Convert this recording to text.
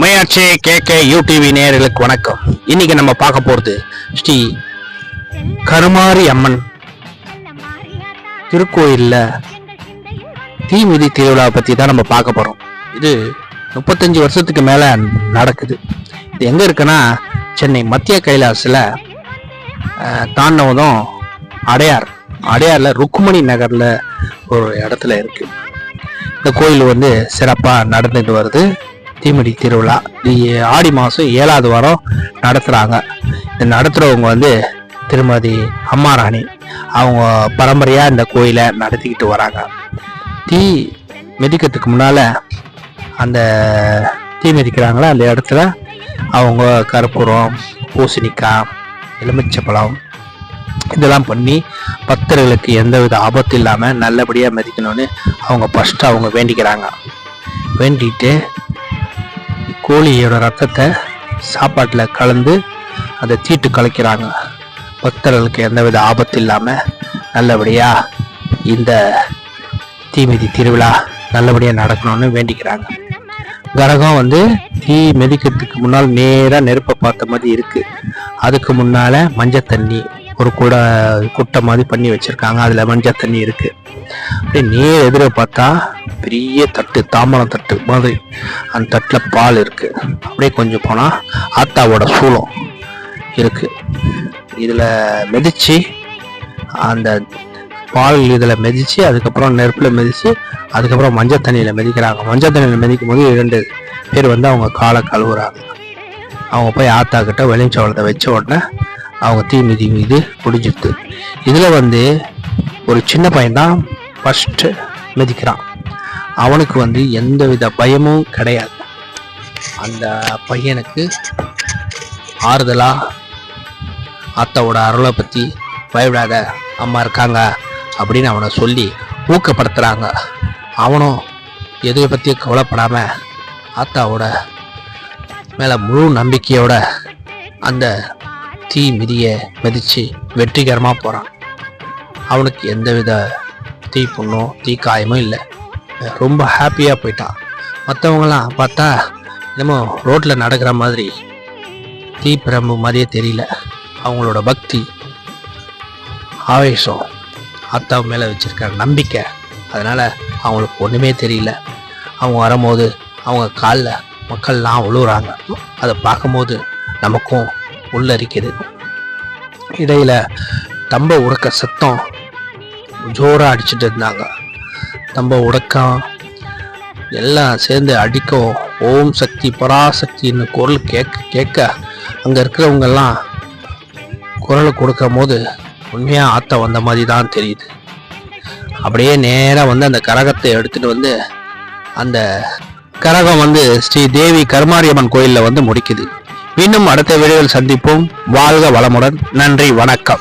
மையாட்சி K K UDV நேர்களுக்கு வணக்கம். இன்னைக்கு நம்ம பார்க்க போறது ஸ்ரீ கருமாரி அம்மன் திருக்கோயில்ல தீமிதி திருவிழா பத்தி தான் நம்ம பார்க்க போறோம். இது முப்பத்தஞ்சு வருஷத்துக்கு மேல நடக்குது. இது எங்க இருக்குன்னா சென்னை மத்திய கைலாசில் தாண்டவதும் அடையார். அடையார்ல ருக்குமணி நகரில் ஒரு இடத்துல இருக்குது இந்த கோயில் வந்து சிறப்பாக நடந்துட்டு வருது. தீமடி திருவிழா. ஆடி மாதம் ஏழாவது வாரம் நடத்துகிறாங்க இந்த நடத்துகிறவங்க வந்து திருமதி அம்மாராணி. அவங்க பரம்பரையாக இந்த கோயிலை நடத்திக்கிட்டு வராங்க. தீ மிதிக்கிறதுக்கு முன்னால் அந்த தீ மிதிக்கிறாங்களா? அந்த இடத்துல அவங்க கற்பூரம் பூசணிக்காய் எலுமிச்சப்பழம் இதெல்லாம் பண்ணி பக்தர்களுக்கு எந்தவித ஆபத்து இல்லாமல் நல்லபடியாக மதிக்கணும்னு அவங்க ஃபஸ்ட்டு அவங்க வேண்டிக்கிறாங்க. வேண்டிட்டு கோழியோட ரத்தத்தை சாப்பாட்டில் கலந்து அதை தீட்டு கலைக்கிறாங்க. பக்தர்களுக்கு எந்தவித ஆபத்து இல்லாமல் நல்லபடியாக இந்த தீமிதி திருவிழா நல்லபடியாக நடக்கணும்னு வேண்டிக்கிறாங்க. கரகம் வந்து தீ மிதிக்கிறதுக்கு முன்னால் நேராக நெருப்பை பார்த்த மாதிரி இருக்குது அதுக்கு முன்னால் மஞ்சள் தண்ணி ஒரு கூட குட்டை மாதிரி பண்ணி வச்சிருக்காங்க. அதுல மஞ்சள் தண்ணி இருக்கு. அப்படியே நேர் எதிர பார்த்தா பெரிய தட்டு தாம்பரம் தட்டு மாதிரி. அந்த தட்டுல பால் இருக்கு. அப்படியே கொஞ்சம் போனா ஆத்தாவோட சூளம் இருக்கு. இதுல மிதிச்சு அந்த பால் இதில் மிதித்து அதுக்கப்புறம் நெருப்பில் மிதித்து அதுக்கப்புறம் மஞ்சள் தண்ணியில் மிதிக்கிறாங்க. மஞ்சள் தண்ணியில் மிதிக்கும் போது இரண்டு பேர் வந்து அவங்க காலை கழுவுறாங்க. அவங்க போய் ஆத்தா கிட்ட வெளிச்சவளத்தை வச்ச உடனே அவங்க தீ மிதி மீது பிடிச்சிருது இதில் வந்து ஒரு சின்ன பையன் தான் ஃபஸ்ட்டு மிதிக்கிறான். அவனுக்கு வந்து எந்த வித பயமும் கிடையாது. அந்த பையனுக்கு ஆறுதலாக அத்தாவோட அருளை பற்றி பயப்படாத அம்மா இருக்காங்க அப்படின்னு அவனை சொல்லி ஊக்கப்படுத்துகிறாங்க அவனும் எதை பற்றியும் கவலைப்படாமல் ஆத்தாவோட மேலே முழு நம்பிக்கையோட அந்த தீ மிதியை மிதித்து வெற்றிகரமாக போகிறான் அவனுக்கு எந்தவித தீ புண்ணோ தீ காயமும் இல்லை. ரொம்ப ஹாப்பியாக போயிட்டான். மற்றவங்களாம் பார்த்தா என்னமோ ரோட்டில் நடக்கிற மாதிரி தீ பிரம்பு மாதிரியே தெரியல. அவங்களோட பக்தி ஆவேசம் அத்தா மேலே வச்சிருக்க நம்பிக்கை அதனால் அவங்களுக்கு ஒன்றுமே தெரியல. அவங்க வரும்போது அவங்க காலில் மக்கள்லாம் உழுவுறாங்க. அதை பார்க்கும்போது நமக்கும் உள்ளரிக்குது. இடையில தம்ப உடக்க சத்தம் ஜோராக அடிச்சுட்டு இருந்தாங்க. தம்ப உடக்கம் எல்லாம் சேர்ந்து அடிக்கும். ஓம் சக்தி பராசக்தின்னு குரல் கேட்க கேட்க அங்கே இருக்கிறவங்கெல்லாம் குரல் கொடுக்கும் போது உண்மையாக ஆத்த வந்த மாதிரி தான் தெரியுது. அப்படியே நேராக வந்து அந்த கரகத்தை எடுத்துகிட்டு வந்து அந்த கரகம் வந்து ஸ்ரீ தேவி கருமாரியம்மன் கோயிலில் வந்து முடிக்குது. மீண்டும் அடுத்த வீடியோவில் சந்திப்போம். வாழ்க வளமுடன். நன்றி வணக்கம்.